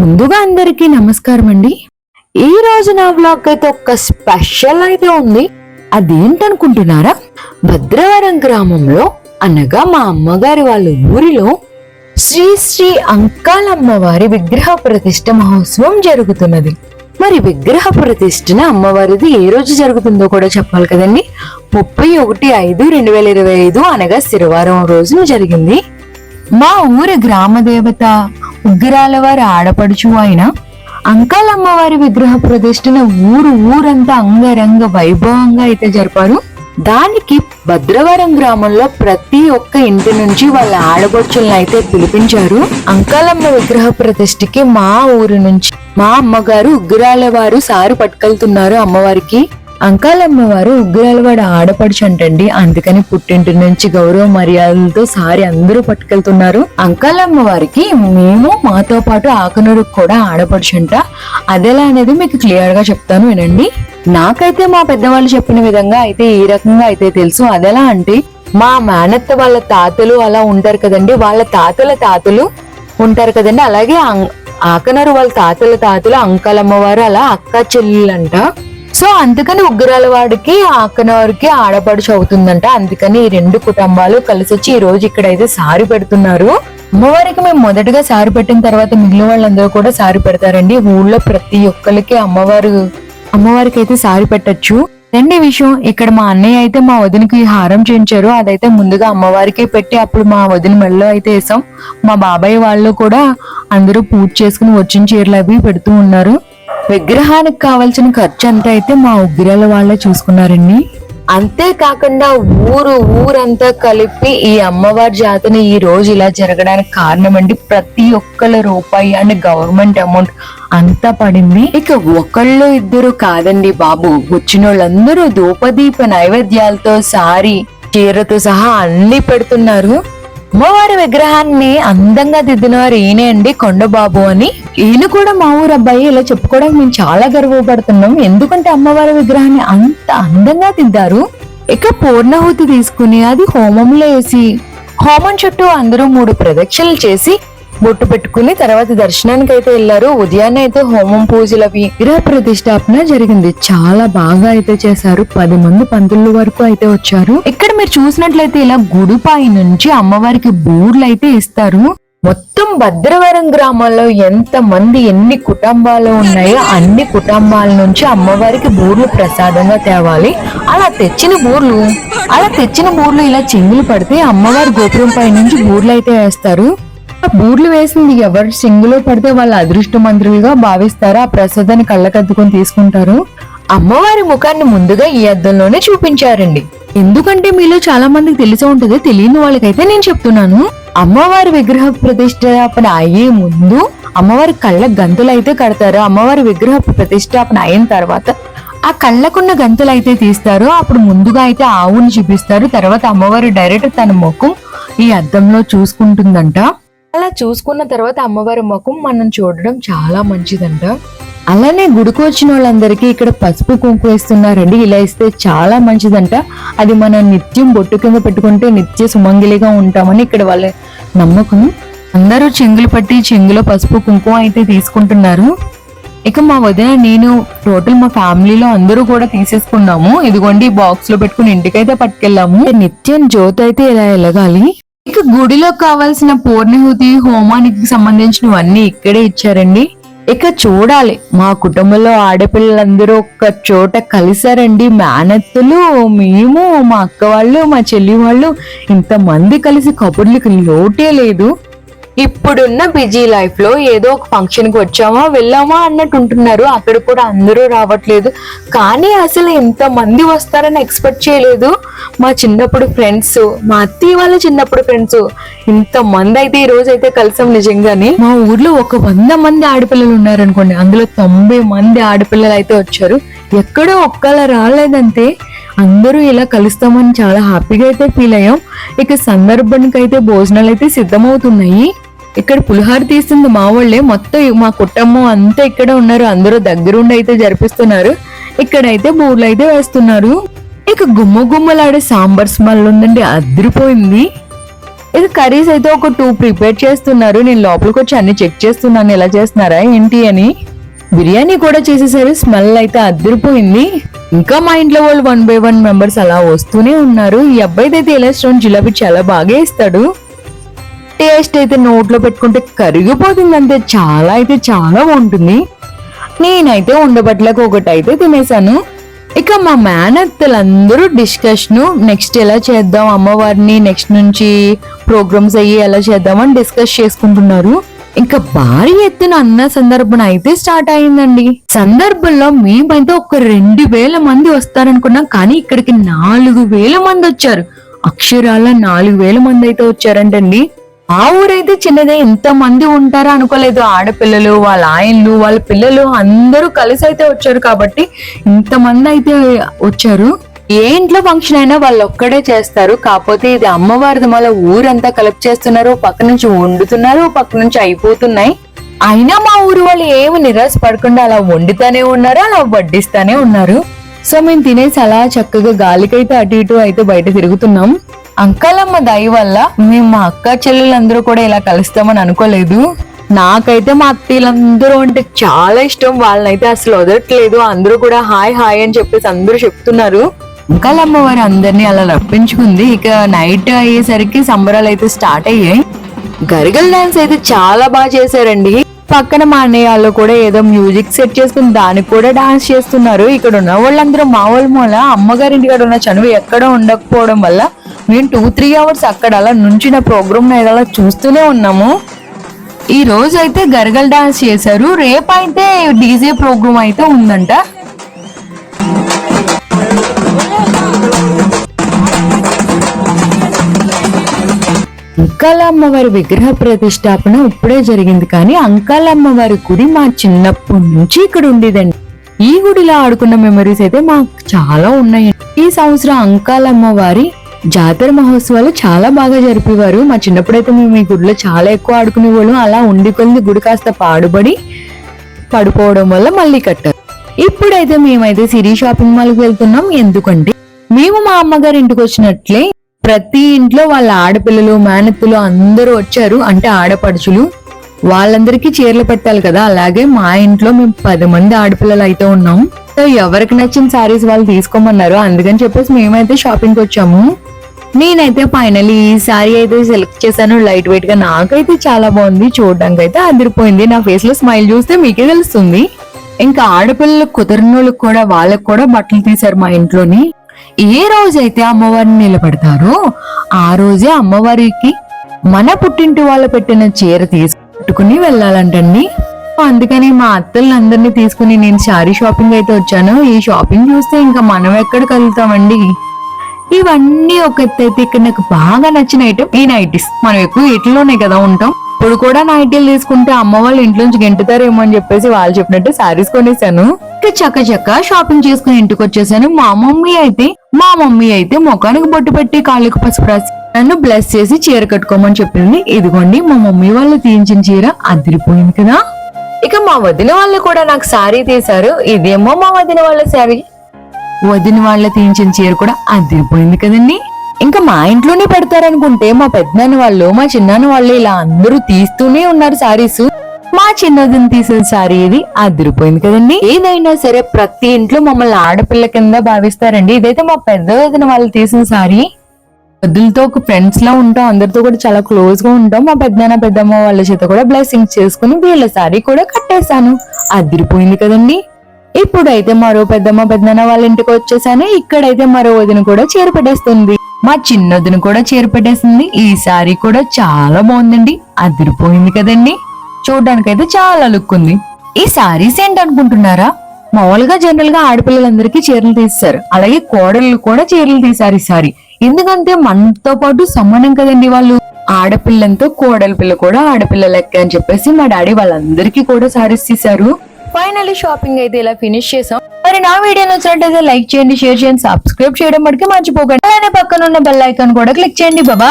ముందుగా అందరికీ నమస్కారం అండి ఈ రోజు నా బ్లాగ్ అయితే ఒక స్పెషల్ అయితే ఉంది. అదేంటనుకుంటున్నారా? భద్రవరం గ్రామంలో అనగా మా అమ్మగారి వాళ్ళ ఊరిలో శ్రీ శ్రీ అంకాలమ్మవారి విగ్రహ ప్రతిష్ట మహోత్సవం జరుగుతున్నది. మరి విగ్రహ ప్రతిష్టన అమ్మవారిది ఏ రోజు జరుగుతుందో కూడా చెప్పాలి కదండి. ముప్పై ఒకటి ఐదు రెండు వేల ఇరవై ఐదు అనగా శనివారం రోజున జరిగింది. మా ఊరి గ్రామ దేవత ఉగ్రాల వారి ఆడపడుచు అయిన అంకాలమ్మవారి విగ్రహ ప్రతిష్టన ఊరు ఊరంతా అంగరంగ వైభవంగా అయితే జరిపారు. దానికి భద్రవరం గ్రామంలో ప్రతి ఒక్క ఇంటి నుంచి వాళ్ళ ఆడబొచ్చులను అయితే పిలిపించారు. అంకాలమ్మ విగ్రహ ప్రతిష్ఠకి మా ఊరు నుంచి మా అమ్మగారు ఉగ్గురాల వారు సారు పట్టుకెళ్తున్నారు అమ్మవారికి. అంకాలమ్మ వారు ఉగ్రాలవాడ ఆడపడుచు అంటండి అందుకని పుట్టింటి నుంచి గౌరవ మర్యాదలతో సారి అందరూ పట్టుకెళ్తున్నారు. అంకాలమ్మ వారికి మేము మాతో పాటు ఆకనూరు కూడా ఆడపడుచంట. అదెలా అనేది మీకు క్లియర్గా చెప్తాను వినండి. నాకైతే మా పెద్దవాళ్ళు చెప్పిన విధంగా అయితే ఈ రకంగా అయితే తెలుసు. అదెలా అంటే మా మేనత్త వాళ్ళ తాతలు అలా ఉంటారు కదండి. వాళ్ళ తాతల తాతలు ఉంటారు కదండి. అలాగే అం- ఆకనరు వాళ్ళ తాతల తాతలు అంకాలమ్మ వారు అలా అక్క చెల్లెలంట. సో అందుకని ఉగ్రాల వాడికి ఆకనవారికి ఆడపడుచు అవుతుందంట. అందుకని ఈ రెండు కుటుంబాలు కలిసి వచ్చి ఈ రోజు ఇక్కడైతే సారి పెడుతున్నారు. అమ్మవారికి మేము మొదటగా సారి పెట్టిన తర్వాత మిగిలిన వాళ్ళందరూ కూడా సారి పెడతారండి. ఊళ్ళో ప్రతి ఒక్కరికి అమ్మవారు అమ్మవారికి అయితే సారి పెట్టచ్చు. రెండో విషయం ఇక్కడ మా అన్నయ్య అయితే మా వదినకి హారం చేయించారు. అదైతే ముందుగా అమ్మవారికే పెట్టి అప్పుడు మా వదిన మెళ్ళలో అయితే వేసాం. మా బాబాయ్ వాళ్ళు కూడా అందరూ పూజ చేసుకుని వచ్చిన చీరలు అవి పెడుతూ ఉన్నారు. విగ్రహానికి కావాల్సిన ఖర్చు అంతా అయితే మా ఉగ్రాల వాళ్ళే చూసుకున్నారండి. అంతేకాకుండా ఊరు ఊరంతా కలిపి ఈ అమ్మవారి జాతరని ఈ రోజు ఇలా జరగడానికి కారణం అండి ప్రతి ఒక్కళ్ళ రూపాయి అండ్ గవర్నమెంట్ అమౌంట్ అంతా పడింది. ఇక ఒకళ్ళు ఇద్దరు కాదండి బాబు. వచ్చిన వాళ్ళందరూ ధూపదీప నైవేద్యాలతో సారి చీరతో సహా అన్ని పెడుతున్నారు. అమ్మవారి విగ్రహాన్ని అందంగా దిద్దినవారు ఈయనే అండి కొండబాబు అని. ఈయన కూడా మా ఊరు అబ్బాయి ఇలా చెప్పుకోవడానికి మేము చాలా గర్వపడుతున్నాం. ఎందుకంటే అమ్మవారి విగ్రహాన్ని అంత అందంగా దిద్దారు. ఇక పూర్ణాహుతి తీసుకుని అది హోమంలో వేసి హోమం చుట్టూ అందరూ మూడు ప్రదక్షిణలు చేసి బొట్టు పెట్టుకుని తర్వాత దర్శనానికి అయితే వెళ్ళారు. ఉదయాన్నే అయితే హోమం పూజలు అవి విగ్రహ ప్రతిష్టాపన జరిగింది. చాలా బాగా అయితే చేశారు. పది మంది పంతుల వరకు అయితే వచ్చారు. ఇక్కడ మీరు చూసినట్లయితే ఇలా గుడిపై నుంచి అమ్మవారికి బూర్లు అయితే ఇస్తారు. మొత్తం భద్రవరం గ్రామంలో ఎంత మంది ఎన్ని కుటుంబాలు ఉన్నాయో అన్ని కుటుంబాల నుంచి అమ్మవారికి బూర్లు ప్రసాదంగా తేవాలి. అలా తెచ్చిన బూర్లు అలా తెచ్చిన బూర్లు ఇలా చెంగులు పడితే అమ్మవారి గోపురం పై నుంచి బూర్లు అయితే వేస్తారు. బూర్లు వేసింది ఎవరు? సింగులో పడితే వాళ్ళ అదృష్ట మంత్రులుగా భావిస్తారు? ఆ ప్రసాదాన్ని కళ్ళకద్దుకొని తీసుకుంటారు. అమ్మవారి ముఖాన్ని ముందుగా ఈ అద్దంలోనే చూపించారండి. ఎందుకంటే మీలో చాలా మందికి తెలిసి ఉంటుంది తెలియని వాళ్ళకైతే నేను చెప్తున్నాను. అమ్మవారి విగ్రహ ప్రతిష్టాపన అయ్యే ముందు అమ్మవారి కళ్ళ గంతులు అయితే కడతారు. అమ్మవారి విగ్రహ ప్రతిష్టాపన అయిన తర్వాత ఆ కళ్ళకున్న గంతులు అయితే తీస్తారు. అప్పుడు ముందుగా అయితే ఆవుని చూపిస్తారు. తర్వాత అమ్మవారు డైరెక్ట్ తన ముఖం ఈ అద్దంలో చూసుకుంటుందంట. అలా చూసుకున్న తర్వాత అమ్మవారి ముఖం మనం చూడడం చాలా మంచిదంట. అలానే గుడికి వచ్చిన వాళ్ళందరికీ ఇక్కడ పసుపు కుంకుమ ఇస్తున్నారండి ఇలా ఇస్తే చాలా మంచిదంట. అది మన నిత్యం బొట్టు కింద పెట్టుకుంటే నిత్య సుమంగిలిగా ఉంటామని ఇక్కడ వాళ్ళ నమ్మకం. అందరూ చెంగులు పట్టి చెంగులో పసుపు కుంకుమ అయితే తీసుకుంటున్నారు. ఇక మా వదిన నేను టోటల్ మా ఫ్యామిలీలో అందరూ కూడా తీసేసుకున్నాము. ఇదిగోండి బాక్స్లో పెట్టుకుని ఇంటికైతే పట్టుకెళ్ళాము. నిత్యం జ్యోతి అయితే ఇలా వెలగాలి. ఇక గుడిలో కావాల్సిన పూర్ణహుతి హోమానికి సంబంధించినవన్నీ ఇక్కడే ఇచ్చారండి. ఇక చూడాలి. మా కుటుంబంలో ఆడపిల్లలందరూ ఒక్క చోట కలిసారండి. మేనత్తులు మేము మా అక్క వాళ్ళు మా చెల్లి వాళ్ళు ఇంతమంది కలిసి కబుర్లకు లోటే లేదు. ఇప్పుడున్న బిజీ లైఫ్లో ఏదో ఒక ఫంక్షన్కి వచ్చామా వెళ్ళామా అన్నట్టు ఉంటున్నారు. అక్కడ కూడా అందరూ రావట్లేదు. కానీ అసలు ఎంత మంది వస్తారని ఎక్స్పెక్ట్ చేయలేదు. మా చిన్నప్పుడు ఫ్రెండ్స్ మా అత్తయ్య వాళ్ళ చిన్నప్పుడు ఫ్రెండ్స్ ఇంత మంది అయితే ఈ రోజు అయితే కలిసాం నిజంగానే. మా ఊర్లో ఒక వంద మంది ఆడపిల్లలు ఉన్నారనుకోండి అందులో తొంభై మంది ఆడపిల్లలు అయితే వచ్చారు. ఎక్కడో ఒక్కలా రాలేదంతే. అందరూ ఇలా కలుస్తామని చాలా హ్యాపీగా అయితే ఫీల్ అయ్యాం. ఇక సందర్భానికి అయితే భోజనాలు అయితే సిద్ధమవుతున్నాయి. ఇక్కడ పులిహార తీస్తుంది మా వాళ్ళే. మొత్తం మా కుటుంబం అంతా ఇక్కడ ఉన్నారు. అందరూ దగ్గరుండి అయితే జరిపిస్తున్నారు. ఇక్కడైతే బూర్లు అయితే వేస్తున్నారు. ఇక గుమ్మ గుమ్మలాడే సాంబార్ స్మెల్ ఉందండి. అదిరిపోయింది. ఇది కర్రీస్ అయితే ఒక టూ ప్రిపేర్ చేస్తున్నారు. నేను లోపలికి వచ్చి అన్ని చెక్ చేస్తున్నాను. ఎలా చేస్తున్నారా ఏంటి అని. బిర్యానీ కూడా చేసేసరి. స్మెల్ అయితే అదిరిపోయింది. ఇంకా మా ఇంట్లో వాళ్ళు వన్ బై వన్ మెంబర్స్ అలా వస్తూనే ఉన్నారు. ఈ అబ్బాయి అయితే ఇలా స్టోన్ జిలాబీ చాలా బాగా ఇస్తాడు టేస్ట్ అయితే నోట్లో పెట్టుకుంటే కరిగిపోతుంది అంతే. చాలా అయితే చాలా బాగుంటుంది. నేనైతే ఉండబట్లకు ఒకటి అయితే తినేసాను ఇక మా మేనత్తలందరూ డిస్కషన్ నెక్స్ట్ ఎలా చేద్దాం? అమ్మవారిని నెక్స్ట్ నుంచి ప్రోగ్రామ్స్ అయ్యి ఎలా చేద్దామని డిస్కస్ చేసుకుంటున్నారు. ఇంకా భారీ ఎత్తున అన్న సందర్భం అయితే స్టార్ట్ అయిందండి. సందర్భంలో మేమైతే ఒక రెండు వేల మంది వస్తారనుకున్నాం కానీ ఇక్కడికి నాలుగు వేల మంది వచ్చారు. అక్షరాల నాలుగు వేల మంది అయితే వచ్చారంటండి. ఆ ఊరైతే చిన్నదే ఎంత మంది ఉంటారో అనుకోలేదు. ఆడపిల్లలు వాళ్ళ ఆయన్లు వాళ్ళ పిల్లలు అందరూ కలిసి అయితే వచ్చారు కాబట్టి ఇంత మంది అయితే వచ్చారు. ఏ ఇంట్లో ఫంక్షన్ అయినా వాళ్ళు ఒక్కడే చేస్తారు. కాకపోతే ఇది అమ్మవారిది మళ్ళీ ఊరంతా కలెక్ట్ చేస్తున్నారు. పక్క నుంచి వండుతున్నారు. ఓ పక్క నుంచి అయిపోతున్నాయి. అయినా మా ఊరు వాళ్ళు ఏమి నిరాశ పడకుండా అలా వండుతానే ఉన్నారు. అలా వడ్డిస్తానే ఉన్నారు. సో మేము తినేసి అలా చక్కగా గాలికైతే అటు ఇటు అయితే బయట తిరుగుతున్నాం. అంకాలమ్మ దయ వల్ల మేము మా అక్క చెల్లెలందరూ కూడా ఇలా కలుస్తామని అనుకోలేదు. నాకైతే మా అత్తయ్యలందరూ అంటే చాలా ఇష్టం. వాళ్ళనైతే అసలు వదలట్లేదు. అందరూ కూడా హాయ్ హాయ్ అని చెప్పేసి అందరూ చెప్తున్నారు. అంకలమ్మ వారు అందరినీ అలా రప్పించుకుంది. ఇక నైట్ అయ్యేసరికి సంబరాలు అయితే స్టార్ట్ అయ్యాయి. గరిగల్ డాన్స్ అయితే చాలా బాగా చేశారండి. పక్కన మా అన్నయ్య వాళ్ళు కూడా ఏదో మ్యూజిక్ సెట్ చేసుకుని దానికి కూడా డాన్స్ చేస్తున్నారు. ఇక్కడ ఉన్న వాళ్ళందరూ మా వాళ్ళ మూల అమ్మగారి ఇంటికాడ ఉన్న చనువు ఎక్కడ ఉండకపోవడం వల్ల మేము టూ త్రీ అవర్స్ అక్కడ అలా నుంచిన ప్రోగ్రామ్ అలా చూస్తూనే ఉన్నాము. ఈ రోజు అయితే గరగల్ డాన్స్ చేశారు. రేపు అయితే డీజే ప్రోగ్రామ్ అయితే ఉందంట. అంకాల అమ్మవారి విగ్రహ ప్రతిష్టాపన ఇప్పుడే జరిగింది కానీ అంకాల అమ్మవారి గుడి మా చిన్నప్పటి నుంచి ఇక్కడ ఉండేదండి. ఈ గుడిలో ఆడుకున్న మెమరీస్ అయితే మాకు చాలా ఉన్నాయి ఈ సంవత్సరం అంకాల అమ్మవారి జాతర మహోత్సవాలు చాలా బాగా జరిపేవారు. మా చిన్నప్పుడైతే మేము ఈ గుడిలో చాలా ఎక్కువ ఆడుకునే వాళ్ళం అలా ఉండి కొద్ది గుడి కాస్త పాడుబడి పడిపోవడం వల్ల మళ్ళీ కట్టారు. ఇప్పుడైతే మేమైతే సిరీ షాపింగ్ మాల్కి వెళ్తున్నాం. ఎందుకంటే మేము మా అమ్మగారి ఇంటికి వచ్చినట్లే ప్రతి ఇంట్లో వాళ్ళ ఆడపిల్లలు మేనత్తులు అందరూ వచ్చారు. అంటే ఆడపడుచులు. వాళ్ళందరికీ చీరలు పెట్టాలి కదా. అలాగే మా ఇంట్లో మేము పది మంది ఆడపిల్లలు అయితే ఉన్నాం. సో ఎవరికి నచ్చిన సారీస్ వాళ్ళు తీసుకోమన్నారు. అందుకని చెప్పేసి మేమైతే షాపింగ్కి వచ్చాము. నేనైతే ఫైనల్ ఈ సారీ అయితే సెలెక్ట్ చేశాను. లైట్ వెయిట్గా నాకైతే చాలా బాగుంది. చూడడానికి అయితే అదిరిపోయింది. నా ఫేస్లో స్మైల్ చూస్తే మీకే తెలుస్తుంది. ఇంకా ఆడపిల్లలు కుదరనోళ్ళకి కూడా వాళ్ళకి కూడా బట్టలు తీశారు మా ఇంట్లోని. ఏ రోజైతే అమ్మవారిని నిలబెడతారో ఆ రోజే అమ్మవారికి మన పుట్టింటి వాళ్ళు పెట్టిన చీర తీసుకుని వెళ్ళాలంటండి. అందుకని మా అత్తలందరినీ తీసుకుని నేను శారీ షాపింగ్ అయితే వచ్చాను. ఈ షాపింగ్ చూస్తే ఇంకా మనం ఎక్కడ కలుగుతామండి? ఇవన్నీ ఒక ఎత్తు అయితే ఇక్కడ నాకు బాగా నచ్చిన ఐటమ్ ఈ నైటీస్. మనం ఎక్కువ ఇట్లోనే కదా ఉంటాం. ఇప్పుడు కూడా నైటీలు తీసుకుంటే అమ్మ వాళ్ళు ఇంట్లో నుంచి గెంటుతారేమో అని చెప్పేసి వాళ్ళు చెప్పినట్టు శారీస్ కొనేసాను. చక్క చక్క షాపింగ్ చేసుకుని ఇంటికి వచ్చేసాను. మా మమ్మీ అయితే మా మమ్మీ అయితే ముఖానికి బొట్టు పెట్టి కాళ్ళకు పసుపు రాసి నన్ను బ్లెస్ చేసి చీర కట్టుకోమని చెప్పింది ఇదిగోండి మా మమ్మీ వాళ్ళు తీయించిన చీర అదిరిపోయింది కదా. ఇక మా వదిన వాళ్ళు కూడా నాకు శారీ తీశారు. ఇదేమో మా వదిన వాళ్ళ శారీ వదిన వాళ్ళ తీయించిన చీర కూడా అదిరిపోయింది కదండి. ఇంకా మా ఇంట్లోనే పెడతారనుకుంటే మా పెద్దనాన్న వాళ్ళు మా చిన్నాన్న వాళ్ళు ఇలా అందరూ తీస్తూనే ఉన్నారు సారీస్ మా చిన్నదిని తీసిన సారీ ఇది అదిరిపోయింది కదండి. ఏదైనా సరే ప్రతి ఇంట్లో మమ్మల్ని ఆడపిల్ల కింద భావిస్తారండి. ఇదైతే మా పెద్దదిన వాళ్ళు తీసిన సారీ వద్దులతో ఒక ఫ్రెండ్స్ లా ఉంటాం. అందరితో కూడా చాలా క్లోజ్గా ఉంటాం. మా పెద్దనాన్న పెద్దమ్మ వాళ్ళ చేత కూడా బ్లెస్సింగ్స్ చేసుకుని వీళ్ళ సారీ కూడా కట్టేశాను. అదిరిపోయింది కదండి. ఇప్పుడైతే మరో పెద్దమ్మ పెద్దనాన్న వాళ్ళ ఇంటికి వచ్చేసాను. ఇక్కడైతే మరో వదిన కూడా చేరు పెట్టేస్తుంది. మా చిన్నదిన కూడా చేరిపెట్టేసింది ఈ సారీ కూడా చాలా బాగుందండి. అదిరిపోయింది కదండి. చూడడానికైతే చాలా లుక్ ఉంది. ఈ సారీస్ ఏంటనుకుంటున్నారా? మామూలుగా జనరల్గా ఆడపిల్లలందరికీ చీరలు తీస్తారు. అలాగే కోడళ్ళు కూడా చీరలు తీశారు ఈసారి ఎందుకంటే మనతో పాటు సమానం కదండి వాళ్ళు. ఆడపిల్లంతో కోడలి పిల్ల కూడా ఆడపిల్ల లెక్క అని చెప్పేసి మా డాడీ వాళ్ళందరికీ కూడా సారీస్ తీశారు. ఫైనల్లీ షాపింగ్ అయితే ఇలా ఫినిష్ చేసాం. మరి నా వీడియో నచ్చినట్టయితే లైక్ చేయండి షేర్ చేయండి సబ్స్క్రైబ్ చేయడం మటుకు మర్చిపోకండి. అలానే పక్కన ఉన్న బెల్ ఐకాన్ కూడా క్లిక్ చేయండి బాబా